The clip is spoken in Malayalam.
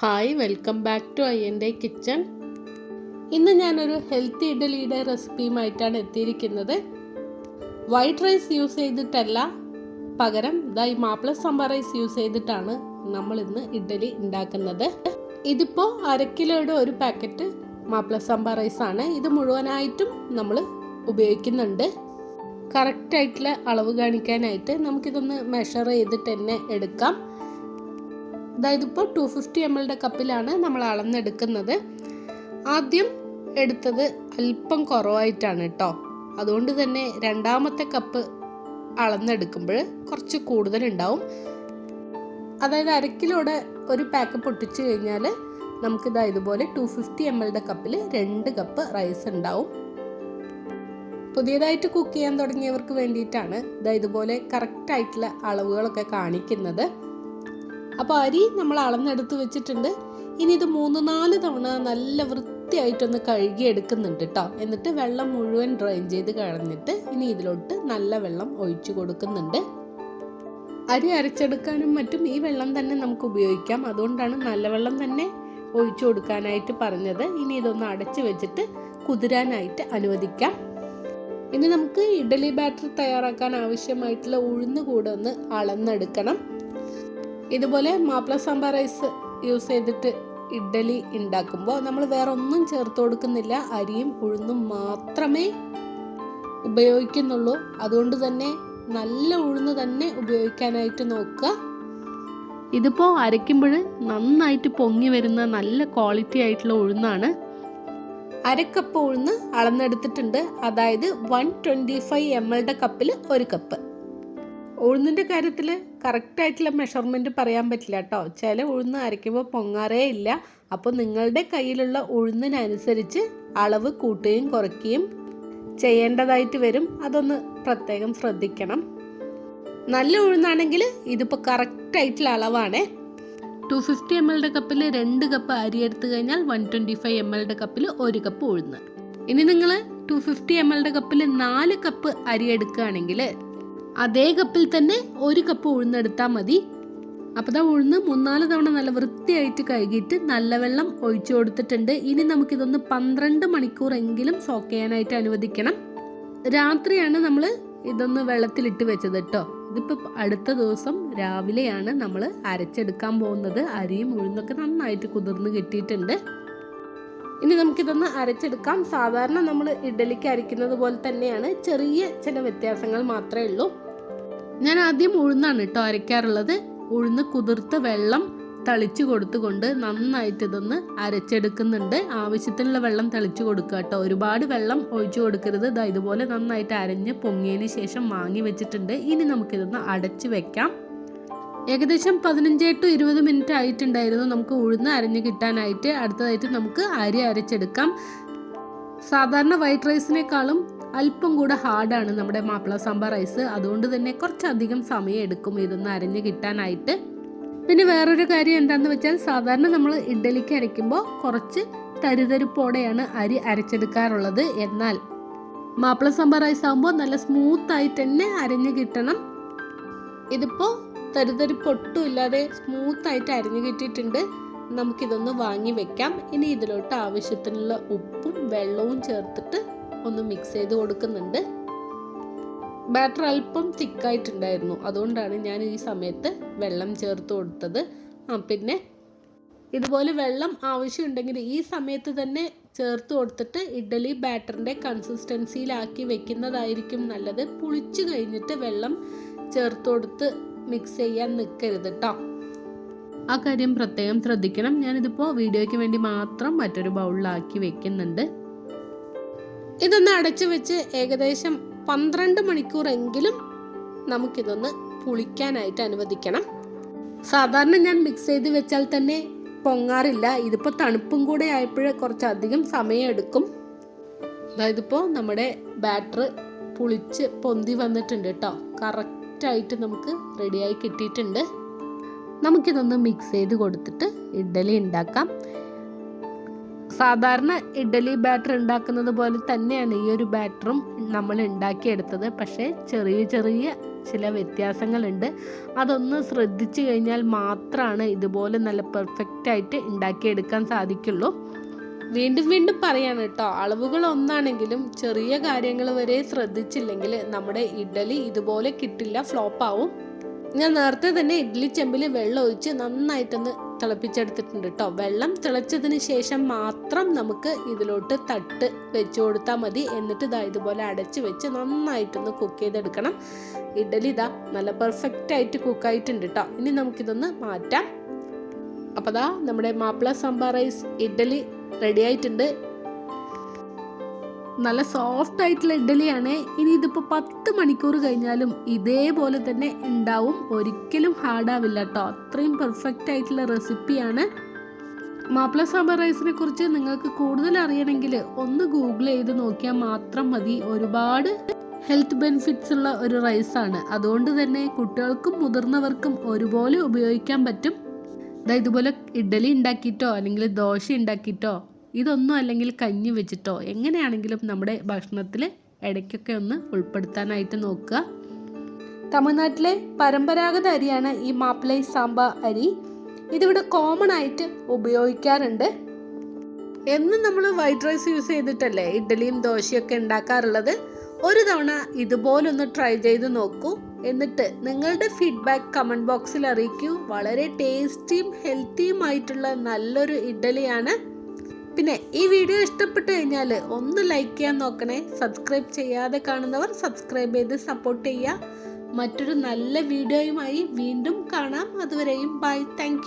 Hi welcome back to I എന്റെ കിച്ചൺ. ഇന്ന് ഞാനൊരു ഹെൽത്തി ഇഡലിയുടെ റെസിപ്പിയുമായിട്ടാണ് എത്തിയിരിക്കുന്നത്. വൈറ്റ് റൈസ് യൂസ് ചെയ്തിട്ടല്ല പകരം ദൈ മാപ്പിള സാമ്പാർ റൈസ് യൂസ് ചെയ്തിട്ടാണ് നമ്മൾ ഇന്ന് ഇഡലി ഉണ്ടാക്കുന്നത്. ഇതിപ്പോൾ അര കിലോയുടെ ഒരു പാക്കറ്റ് മാപ്പിള സാമ്പാർ റൈസ് ആണ്. ഇത് മുഴുവനായിട്ടും നമ്മൾ ഉപയോഗിക്കുന്നുണ്ട്. കറക്റ്റായിട്ടുള്ള അളവ് കാണിക്കാനായിട്ട് നമുക്കിതൊന്ന് മെഷർ ചെയ്തിട്ട് തന്നെ എടുക്കാം. അതായത് ഇപ്പോൾ ടു ഫിഫ്റ്റി എം എല്ലിന്റെ കപ്പിലാണ് നമ്മൾ അളന്നെടുക്കുന്നത്. ആദ്യം എടുത്തത് അല്പം കുറവായിട്ടാണ് കേട്ടോ. അതുകൊണ്ട് തന്നെ രണ്ടാമത്തെ കപ്പ് അളന്നെടുക്കുമ്പോൾ കുറച്ച് കൂടുതലുണ്ടാവും. അതായത് അരക്കിലോടെ ഒരു പാക്ക് പൊട്ടിച്ചു കഴിഞ്ഞാൽ നമുക്കിതാ ഇതുപോലെ ടു ഫിഫ്റ്റി എം എല്ലിന്റെ കപ്പിൽ രണ്ട് കപ്പ് റൈസ് ഉണ്ടാവും. പുതിയതായിട്ട് കുക്ക് ചെയ്യാൻ തുടങ്ങിയവർക്ക് വേണ്ടിയിട്ടാണ് ഇതാ ഇതുപോലെ കറക്റ്റ് ആയിട്ടുള്ള അളവുകളൊക്കെ കാണിക്കുന്നത്. അപ്പോൾ അരി നമ്മൾ അളന്നെടുത്ത് വെച്ചിട്ടുണ്ട്. ഇനി ഇത് മൂന്ന് നാല് തവണ നല്ല വൃത്തിയായിട്ടൊന്ന് കഴുകി എടുക്കുന്നുണ്ട് കേട്ടോ എന്നിട്ട് വെള്ളം മുഴുവൻ ഡ്രെയിൻ ചെയ്ത് കളഞ്ഞിട്ട് ഇനി ഇതിലോട്ട് നല്ല വെള്ളം ഒഴിച്ചു കൊടുക്കുന്നുണ്ട്. അരി അരച്ചെടുക്കാനും മറ്റും ഈ വെള്ളം തന്നെ നമുക്ക് ഉപയോഗിക്കാം. അതുകൊണ്ടാണ് നല്ല വെള്ളം തന്നെ ഒഴിച്ചു കൊടുക്കാനായിട്ട് പറഞ്ഞത്. ഇനി ഇതൊന്ന് അടച്ചു വെച്ചിട്ട് കുതിരാനായിട്ട് അനുവദിക്കാം. ഇനി നമുക്ക് ഇഡലി ബാറ്റർ തയ്യാറാക്കാൻ ആവശ്യമായിട്ടുള്ള ഉഴുന്ന് കൂടെ ഒന്ന് അളന്നെടുക്കണം. ഇതുപോലെ മാപ്പിള സാമ്പാർ റൈസ് യൂസ് ചെയ്തിട്ട് ഇഡ്ഡലി ഉണ്ടാക്കുമ്പോൾ നമ്മൾ വേറെ ഒന്നും ചേർത്ത് കൊടുക്കുന്നില്ല. അരിയും ഉഴുന്നും മാത്രമേ ഉപയോഗിക്കുന്നുള്ളൂ. അതുകൊണ്ട് തന്നെ നല്ല ഉഴുന്ന് തന്നെ ഉപയോഗിക്കാനായിട്ട് നോക്കുക. ഇതിപ്പോൾ അരയ്ക്കുമ്പോൾ നന്നായിട്ട് പൊങ്ങി വരുന്ന നല്ല ക്വാളിറ്റി ആയിട്ടുള്ള ഉഴുന്നാണ്. അരക്കപ്പ് ഉഴുന്ന് അളന്നെടുത്തിട്ടുണ്ട്. അതായത് വൺ ട്വന്റി ഫൈവ് എം എല്ലിന്റെ കപ്പിൽ ഒരു കപ്പ് ഉഴുന്നിന്റെ കാര്യത്തിൽ കറക്റ്റായിട്ടുള്ള മെഷർമെന്റ് പറയാൻ പറ്റില്ല കേട്ടോ. ചില ഉഴുന്ന് അരയ്ക്കുമ്പോൾ പൊങ്ങാറേ ഇല്ല. അപ്പോൾ നിങ്ങളുടെ കയ്യിലുള്ള ഉഴുന്നിനനുസരിച്ച് അളവ് കൂട്ടുകയും കുറയ്ക്കുകയും ചെയ്യേണ്ടതായിട്ട് വരും. അതൊന്ന് പ്രത്യേകം ശ്രദ്ധിക്കണം. നല്ല ഉഴുന്നാണെങ്കിൽ ഇതിപ്പോൾ കറക്റ്റായിട്ടുള്ള അളവാണ്. ടു ഫിഫ്റ്റി എം എല്ലിന്റെ കപ്പിൽ രണ്ട് കപ്പ് അരി എടുത്തു കഴിഞ്ഞാൽ വൺ ട്വന്റി ഫൈവ് എം എല്ലിന്റെ കപ്പിൽ ഒരു കപ്പ് ഉഴുന്ന്. ഇനി നിങ്ങൾ ടു ഫിഫ്റ്റി എം എല്ലിന്റെ കപ്പിൽ നാല് കപ്പ് അരി എടുക്കുകയാണെങ്കിൽ അതേ കപ്പിൽ തന്നെ ഒരു കപ്പ് ഉഴുന്നെടുത്താൽ മതി. അപ്പോൾ ദാ ഉഴുന്ന് മൂന്നാൽ തവണ നല്ല വൃത്തിയായിട്ട് കഴുകിയിട്ട് നല്ല വെള്ളം ഒഴിച്ചു കൊടുത്തിട്ടുണ്ട്. ഇനി നമുക്കിതൊന്ന് പന്ത്രണ്ട് മണിക്കൂറെങ്കിലും സോക്ക് ചെയ്യാനായിട്ട് അനുവദിക്കണം. രാത്രിയാണ് നമ്മൾ ഇതൊന്ന് വെള്ളത്തിലിട്ട് വെച്ചത് കേട്ടോ. ഇതിപ്പോൾ അടുത്ത ദിവസം രാവിലെയാണ് നമ്മൾ അരച്ചെടുക്കാൻ പോകുന്നത്. അരിയും ഉഴുന്നൊക്കെ നന്നായിട്ട് കുതിർന്ന് കിട്ടിയിട്ടുണ്ട്. ഇനി നമുക്കിതൊന്ന് അരച്ചെടുക്കാം. സാധാരണ നമ്മൾ ഇഡലിക്ക് അരയ്ക്കുന്നത് പോലെ തന്നെയാണ്. ചെറിയ ചില വ്യത്യാസങ്ങൾ മാത്രമേ ഉള്ളൂ. ഞാൻ ആദ്യം ഉഴുന്നാണ് കേട്ടോ അരയ്ക്കാറുള്ളത് ഉഴുന്ന് കുതിർത്ത വെള്ളം തളിച്ചു കൊടുത്തുകൊണ്ട് നന്നായിട്ട് ഇതൊന്ന് അരച്ചെടുക്കുന്നുണ്ട്. ആവശ്യത്തിനുള്ള വെള്ളം തളിച്ചു കൊടുക്കുക കേട്ടോ ഒരുപാട് വെള്ളം ഒഴിച്ചു കൊടുക്കരുത്. ഇതാ ഇതുപോലെ നന്നായിട്ട് അരഞ്ഞ് പൊങ്ങിയതിന് ശേഷം വാങ്ങി വെച്ചിട്ടുണ്ട്. ഇനി നമുക്കിതൊന്ന് അടച്ചു വെക്കാം. ഏകദേശം പതിനഞ്ച് ടു ഇരുപത് മിനിറ്റ് ആയിട്ടുണ്ടായിരുന്നു. നമുക്ക് ഉഴുന്ന് അരഞ്ഞ് കിട്ടാനായിട്ട്. അടുത്തതായിട്ട് നമുക്ക് അരി അരച്ചെടുക്കാം. സാധാരണ വൈറ്റ് റൈസിനേക്കാളും അല്പം കൂടെ ഹാർഡാണ് നമ്മുടെ മാപ്പിള സാമ്പാർ റൈസ്. അതുകൊണ്ട് തന്നെ കുറച്ചധികം സമയം എടുക്കും ഇതൊന്ന് അരഞ്ഞ് കിട്ടാനായിട്ട്. പിന്നെ വേറൊരു കാര്യം എന്താണെന്ന് വെച്ചാൽ സാധാരണ നമ്മൾ ഇഡ്ഡലിക്ക് അരയ്ക്കുമ്പോൾ കുറച്ച് തരിതരിപ്പോടെയാണ് അരി അരച്ചെടുക്കാറുള്ളത്. എന്നാൽ മാപ്പിള സാമ്പാർ റൈസ് ആകുമ്പോൾ നല്ല സ്മൂത്ത് ആയിട്ട് തന്നെ അരഞ്ഞ് കിട്ടണം. ഇതിപ്പോൾ തരിതരിപ്പൊട്ടും ഇല്ലാതെ സ്മൂത്ത് ആയിട്ട് അരിഞ്ഞു കിട്ടിയിട്ടുണ്ട്. നമുക്കിതൊന്ന് വാങ്ങി വെക്കാം. ഇനി ഇതിലോട്ട് ആവശ്യത്തിനുള്ള ഉപ്പും വെള്ളവും ചേർത്തിട്ട് ഒന്ന് മിക്സ് ചെയ്ത് കൊടുക്കുന്നുണ്ട്. ബാറ്റർ അല്പം തിക്കായിട്ടുണ്ടായിരുന്നു. അതുകൊണ്ടാണ് ഞാൻ ഈ സമയത്ത് വെള്ളം ചേർത്ത് കൊടുത്തത്. ആ പിന്നെ ഇതുപോലെ വെള്ളം ആവശ്യമുണ്ടെങ്കിൽ ഈ സമയത്ത് തന്നെ ചേർത്ത് കൊടുത്തിട്ട് ഇഡ്ഡലി ബാറ്ററിന്റെ കൺസിസ്റ്റൻസിയിലാക്കി വെക്കുന്നതായിരിക്കും നല്ലത്. പുളിച്ചു കഴിഞ്ഞിട്ട് വെള്ളം ചേർത്ത് കൊടുത്ത് മിക്സ് ചെയ്യാൻ നിൽക്കരുത് കേട്ടോ ആ കാര്യം പ്രത്യേകം ശ്രദ്ധിക്കണം. ഞാനിതിപ്പോൾ വീഡിയോയ്ക്ക് വേണ്ടി മാത്രം മറ്റൊരു ബൗളിലാക്കി വെക്കുന്നുണ്ട്. ഇതൊന്ന് അടച്ചു വെച്ച് ഏകദേശം പന്ത്രണ്ട് മണിക്കൂറെങ്കിലും നമുക്കിതൊന്ന് പുളിക്കാനായിട്ട് അനുവദിക്കണം. സാധാരണ ഞാൻ മിക്സ് ചെയ്ത് വെച്ചാൽ തന്നെ പൊങ്ങാറില്ല. ഇതിപ്പോൾ തണുപ്പും കൂടെ ആയപ്പോൾ കുറച്ചധികം സമയം എടുക്കും അതായത് ഇപ്പോൾ നമ്മുടെ ബാറ്റർ പുളിച്ച് പൊന്തി വന്നിട്ടുണ്ട് കേട്ടോ കറക്റ്റായിട്ട് നമുക്ക് റെഡിയായി കിട്ടിയിട്ടുണ്ട്. നമുക്കിതൊന്ന് മിക്സ് ചെയ്ത് കൊടുത്തിട്ട് ഇഡ്ഡലി ഉണ്ടാക്കാം. സാധാരണ ഇഡ്ഡലി ബാറ്റർ ഉണ്ടാക്കുന്നത് പോലെ തന്നെയാണ് ഈ ഒരു ബാറ്ററും നമ്മൾ ഉണ്ടാക്കിയെടുത്തത്. പക്ഷേ ചെറിയ ചെറിയ ചില വ്യത്യാസങ്ങളുണ്ട്. അതൊന്ന് ശ്രദ്ധിച്ചു കഴിഞ്ഞാൽ മാത്രമാണ് ഇതുപോലെ നല്ല പെർഫെക്റ്റ് ആയിട്ട് ഉണ്ടാക്കിയെടുക്കാൻ സാധിക്കുള്ളൂ. വീണ്ടും വീണ്ടും പറയാണ് കേട്ടോ അളവുകൾ ഒന്നാണെങ്കിലും ചെറിയ കാര്യങ്ങൾ വരെ ശ്രദ്ധിച്ചില്ലെങ്കിൽ നമ്മുടെ ഇഡ്ഡലി ഇതുപോലെ കിട്ടില്ല ഫ്ലോപ്പ് ആവും. ഞാൻ നേരത്തെ തന്നെ ഇഡ്ഡലി ചെമ്പിൽ വെള്ളം ഒഴിച്ച് നന്നായിട്ടൊന്ന് തിളപ്പിച്ചെടുത്തിട്ടുണ്ട് കേട്ടോ വെള്ളം തിളച്ചതിന് ശേഷം മാത്രം നമുക്ക് ഇതിലോട്ട് തട്ട് വെച്ച് കൊടുത്താൽ മതി. എന്നിട്ട് ഇതാ ഇതുപോലെ അടച്ച് വെച്ച് നന്നായിട്ടൊന്ന് കുക്ക് ചെയ്തെടുക്കണം. ഇഡലി ഇതാ നല്ല പെർഫെക്റ്റ് ആയിട്ട് കുക്കായിട്ടുണ്ട് കേട്ടോ ഇനി നമുക്കിതൊന്ന് മാറ്റാം. അപ്പോൾ ദാ നമ്മുടെ മാപ്പിള സാമ്പാർ റൈസ് ഇഡലി റെഡി ആയിട്ടുണ്ട്. നല്ല സോഫ്റ്റ് ആയിട്ടുള്ള ഇഡ്ഡലിയാണ്. ഇനി ഇതിപ്പോൾ പത്ത് മണിക്കൂർ കഴിഞ്ഞാലും ഇതേപോലെ തന്നെ ഉണ്ടാവും ഒരിക്കലും ഹാർഡാവില്ല കേട്ടോ അത്രയും പെർഫെക്റ്റ് ആയിട്ടുള്ള റെസിപ്പിയാണ് മാപ്പിള സാമ്പാർ റൈസിനെ കുറിച്ച് നിങ്ങൾക്ക് കൂടുതൽ അറിയണമെങ്കിൽ ഒന്ന് ഗൂഗിൾ ചെയ്ത് നോക്കിയാൽ മാത്രം മതി. ഒരുപാട് ഹെൽത്ത് ബെനിഫിറ്റ്സ് ഉള്ള ഒരു റൈസാണ് അതുകൊണ്ട് തന്നെ കുട്ടികൾക്കും മുതിർന്നവർക്കും ഒരുപോലെ ഉപയോഗിക്കാൻ പറ്റും. ഇതുപോലെ ഇഡ്ഡലി ഉണ്ടാക്കിയിട്ടോ അല്ലെങ്കിൽ ദോശ ഉണ്ടാക്കിയിട്ടോ ഇതൊന്നും അല്ലെങ്കിൽ കഞ്ഞി വെച്ചിട്ടോ എങ്ങനെയാണെങ്കിലും നമ്മുടെ ഭക്ഷണത്തിൽ ഇടയ്ക്കൊക്കെ ഒന്ന് ഉൾപ്പെടുത്താനായിട്ട് നോക്കുക. തമിഴ്നാട്ടിലെ പരമ്പരാഗത അരിയാണ് ഈ മാപ്പിളൈ സാമ്പ അരി. ഇതിവിടെ കോമൺ ആയിട്ട് ഉപയോഗിക്കാറുണ്ട്. എന്നും നമ്മൾ വൈറ്റ് റൈസ് യൂസ് ചെയ്തിട്ടല്ലേ ഇഡ്ഡലിയും ദോശയൊക്കെ ഉണ്ടാക്കാറുള്ളത്? ഒരു തവണ ഇതുപോലൊന്ന് ട്രൈ ചെയ്ത് നോക്കൂ. എന്നിട്ട് നിങ്ങളുടെ ഫീഡ്ബാക്ക് കമന്റ് ബോക്സിൽ അറിയിക്കൂ. വളരെ ടേസ്റ്റിയും ഹെൽത്തിയുമായിട്ടുള്ള നല്ലൊരു ഇഡ്ഡലിയാണ് പിന്നെ ഈ വീഡിയോ ഇഷ്ടപ്പെട്ടു കഴിഞ്ഞാൽ ഒന്ന് ലൈക്ക് ചെയ്യാൻ നോക്കണേ. സബ്സ്ക്രൈബ് ചെയ്യാതെ കാണുന്നവർ സബ്സ്ക്രൈബ് ചെയ്ത് സപ്പോർട്ട് ചെയ്യുക മറ്റൊരു നല്ല വീഡിയോയുമായി വീണ്ടും കാണാം. അതുവരെയും ബൈ താങ്ക്